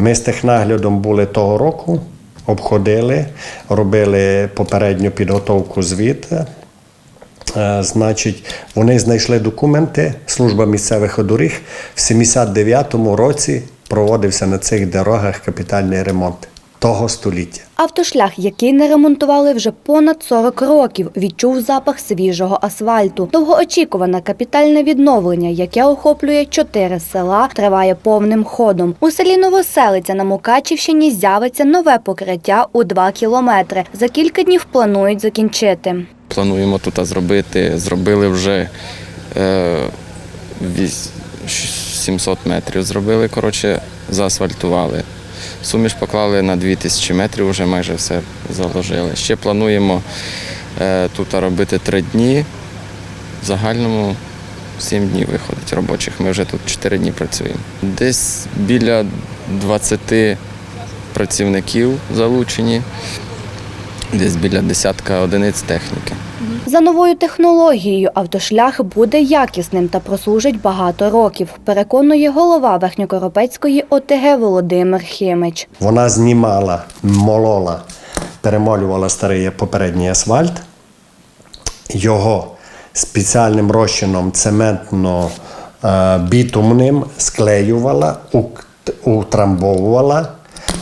Ми з технаглядом були того року, обходили, робили попередню підготовку звіту. Е, Значить, вони знайшли документи. Служба місцевих доріг в 79-му році проводився на цих дорогах капітальний ремонт того століття. Автошлях, який не ремонтували вже понад 40 років, відчув запах свіжого асфальту. Довгоочікуване капітальне відновлення, яке охоплює чотири села, триває повним ходом. У селі Новоселиця на Мукачівщині з'явиться нове покриття у 2 кілометри. За кілька днів планують закінчити. Плануємо тут зробити. Зробили вже е, вісь- 700 метрів. Зробили, коротше, заасфальтували. Суміш поклали на 2000 метрів, вже майже все заложили. Ще плануємо е, тут робити три дні. В загальному 7 днів виходить робочих. Ми вже тут 4 дні працюємо. Десь біля 20 працівників залучені, десь біля десятка одиниць техніки. За новою технологією автошлях буде якісним та прослужить багато років, переконує голова Верхньокоропецької ОТГ Володимир Химич. Вона знімала, молола, перемолювала старий попередній асфальт. Його спеціальним розчином цементно-бітумним склеювала, утрамбовувала.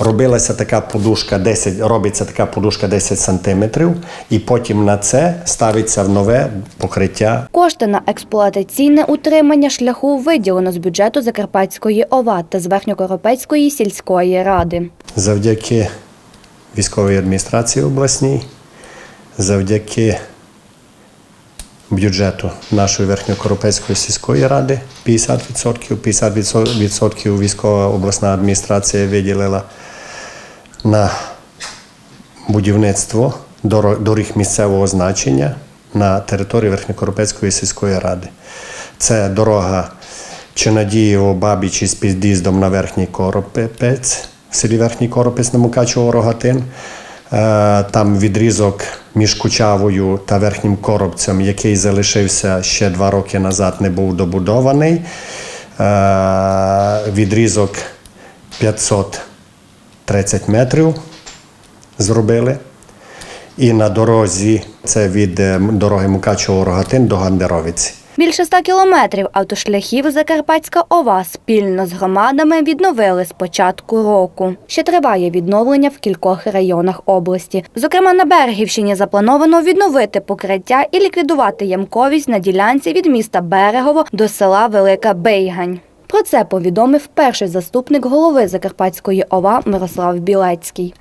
Робилася така подушка 10, робиться така подушка 10 сантиметрів, і потім на це ставиться в нове покриття Кошти на експлуатаційне утримання шляху виділено з бюджету Закарпатської ОВА та з Верхньокоропецької сільської ради. завдяки військовій адміністрації обласній, завдяки бюджету нашої Верхньокоропецької сільської ради 50%, 50% військова обласна адміністрація виділила на будівництво доріг місцевого значення на території Верхньокоропецької сільської ради. Це дорога Чинадієво Бабіч із під'їздом на Верхній Коропець, в селі Верхній Коропець на Мукачево Рогатин. Е, там відрізок між Кучавою та верхнім коробцем, який залишився ще два роки назад, не був добудований. Е, відрізок 500 30 метрів зробили. І на дорозі це від е, дороги мукачево рогатин до Гандеровиці. Більше ста кілометрів автошляхів Закарпатська ова спільно з громадами відновили з початку року. Ще триває відновлення в кількох районах області. Зокрема, на Берегівщині заплановано відновити покриття і ліквідувати ямковість на ділянці від міста Берегово до села Велика Бейгань. Про це повідомив перший заступник голови Закарпатської ОВА Мирослав Білецький.